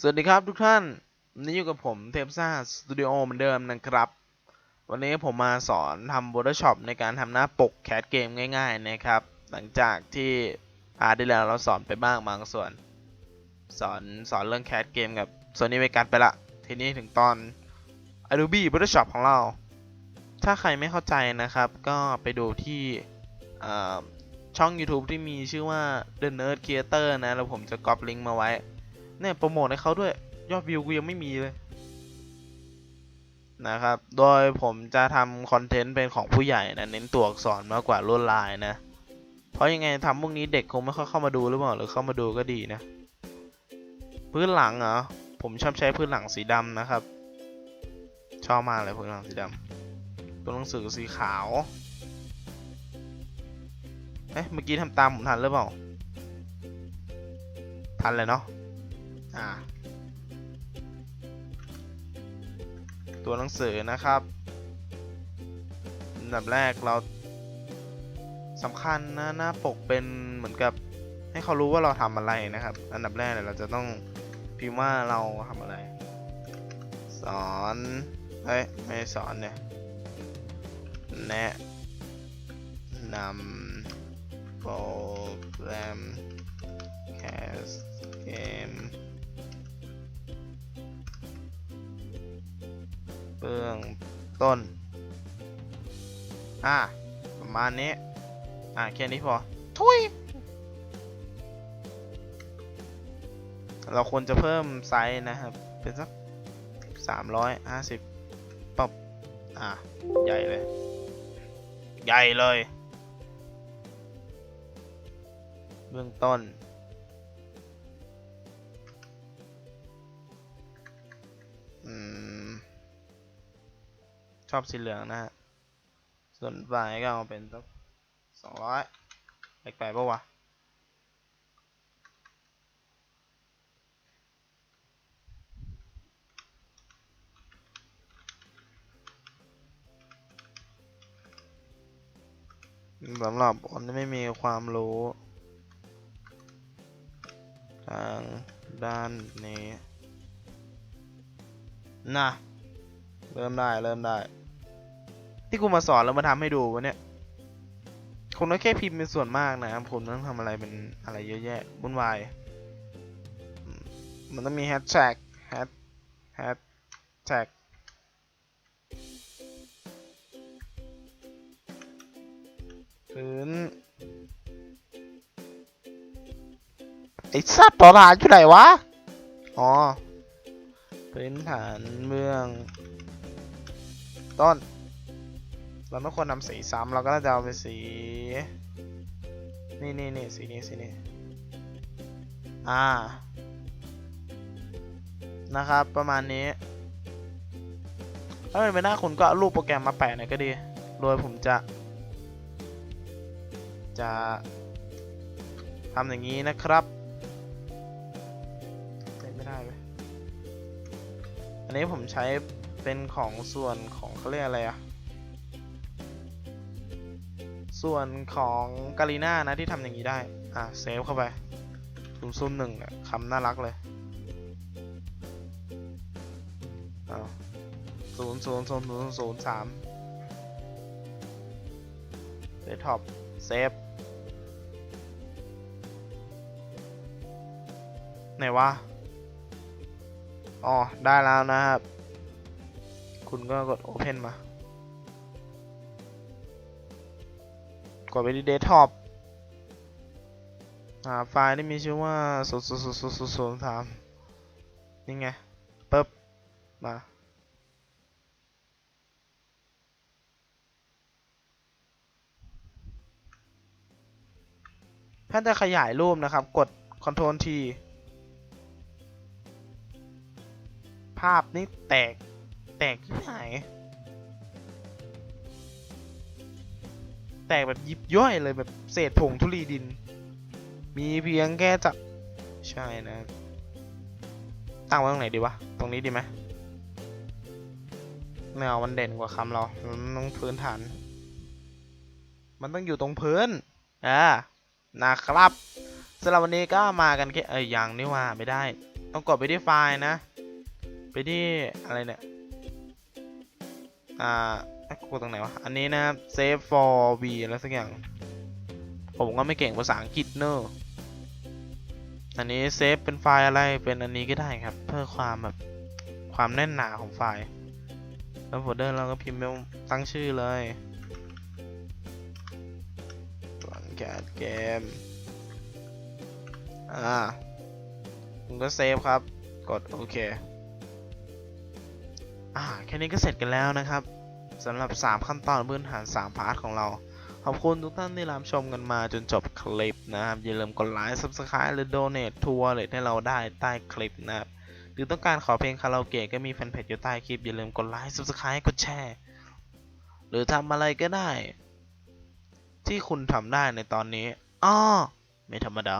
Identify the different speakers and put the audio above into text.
Speaker 1: สวัสดีครับทุกท่านนนี้อยู่กับผมเทปซ่าสตูดิโอเหมือนเดิมนะครับ วันนี้ผมมาสอนทำ Photoshop ในการทำหน้าปกแคสเกมง่าย ๆนะครับ หลังจากที่อาที่แล้วเราสอนไปบ้างบางส่วน สอนสอนเรื่องแคสเกมกับส่วนนี้ไปกันไปละ ทีนี้ถึงตอน Adobe Photoshop ของเรา ถ้าใครไม่เข้าใจนะครับ ก็ไปดูที่ช่อง YouTube ที่มีชื่อว่า The Nerd Creator นะแล้วผมจะก๊อปลิงก์มาไว้ เนี่ยโปรโมทให้เขาด้วย ยอดวิวกูยังไม่มีเลย นะครับ โดยผมจะทำคอนเทนต์เป็นของผู้ใหญ่นะ เน้นตัวอักษรมากกว่าลวดลายนะ เพราะยังไงทำพวกนี้เด็กคงไม่ค่อยเข้ามาดูหรือเปล่าหรือเข้ามาดูก็ดีนะ พื้นหลังเหรอ ผมชอบใช้พื้นหลังสีดำนะครับ ชอบมากเลยพื้นหลังสีดำตัวหนังสือสีขาวเอ๊ะเมื่อกี้ทำตามผมทันหรือเปล่า ทันเลยเนาะ อ่าตัวหนังสือนะครับอันดับแรกเราสำคัญนะหน้าปกเป็นเหมือนกับให้เขารู้ว่าเราทำอะไรนะครับ อันดับแรกเนี่ยเราจะต้องพิมพ์ว่าเราทำอะไร สอนเอ้ยไม่สอนเนี่ยแนะนำโปรแกรม cast เก เบื้องต้น อะประมาณนี้ อะแค่นี้พอ ทุย เราควรจะเพิ่มไซส์นะครับ เป็นสักสามร้อยห้าสิบปบอะใหญ่เลย ใหญ่เลย เบื้องต้น ชอบสีเหลืองนะฮะ ส่วนฝ่ายก็เอาเป็นสักสองร้อยแปลกๆปะวะสำหรับคนที่ไม่มีความรู้ ทางด้านนี้นะ เริ่มได้เริ่มได้ ที่กูมาสอนแล้วมาทำให้ดูวะเนี่ยคุณก็แค่พิมพ์เป็นส่วนมากนะครับผมต้องทำอะไรเป็นอะไรเยอะแยะวุ่นวายมมันต้องมีแฮชแท็กแฮชแฮชแท็กพื้นไอ้สัตว์ต่อฐานอยู่ไหนวะ อ๋อพื้นฐานเมือง ต้น เราไม่ควรนำสีซ้ำเราก็น่าจะเอาเป็นสี นี่นี่นี่สีนี้สีนี้ อ่า นะครับ ประมาณนี้ ถ้าเป็นไปได้คุณก็เอารูปโปรแกรมมาแปะหน่อยก็ดี โดยผมจะ จะทำอย่างนี้นะครับเล่นไม่ได้เลยอันนี้ผมใช้ เป็นของส่วนของเขาเรียกอะไรอะส่วนของกาลีน่านะที่ทำอย่างนี้ได้ อะเซฟเข้าไปซูมซูมหนึ่งเนี่ยคำน่ารักเลยเอาศูนย์ศูนย์ศูนย์ศูนย์ศูนย์สามเดท็อปเซฟไหนวะ อ๋อ ได้แล้วนะครับ คุณก็กด Open มา กดไปที่ Desktop หาไฟล์ที่มีชื่อว่า0000003นี่ไงปึ๊บมาถ้าจะขยายรูปนะครับ กด Ctrl T ภาพนี่แตก แตกที่ไหน แตกแบบยิบย่อยเลยแบบเศษผงธุลีดิน มีเพียงแค่จับใช่นะ ตั้งไว้ตรงไหนดีวะ ตรงนี้ดีไหมแนวมันเด่นกว่าคำเรา มันต้องพื้นฐาน มันต้องอยู่ตรงพื้น อ่า นะครับสำหรับวันนี้ก็มากันแค่เอ้ยยังนี่ว่าไม่ได้ ต้องกดไปที่ไฟล์นะ ไปที่อะไรเนี่ย อ่ากดตรงไหนวะ อันนี้นะครับ save for v อะไรสักอย่าง ผมก็ไม่เก่งภาษาอังกฤษเนอะอันนี้เซฟเป็นไฟล์อะไรเป็นอันนี้ก็ได้ครับ เพื่อความแบบความแน่นหนาของไฟล์ แล้วโฟลเดอร์เราก็พิมพ์ตั้งชื่อเลยหลังแคสเกม อ่าคุณก็เซฟครับ กดโอเค อ่าแค่นี้ก็เสร็จกันแล้วนะครับสำหรับ 3 ขั้นตอนพื้นฐาน 3 พาร์ทของเรา ขอบคุณทุกท่านที่รับชมกันมาจนจบคลิปนะครับ อย่าลืมกดไลค์ Subscribe หรือ Donate ทัวร์เลยให้เราได้ใต้คลิปนะครับ หรือต้องการขอเพลงคาราโอเกะก็มีแฟนเพจอยู่ใต้คลิป อย่าลืมกดไลค์ Subscribe กดแชร์ หรือทำอะไรก็ได้ ที่คุณทำได้ในตอนนี้อ้อไม่ธรรมดา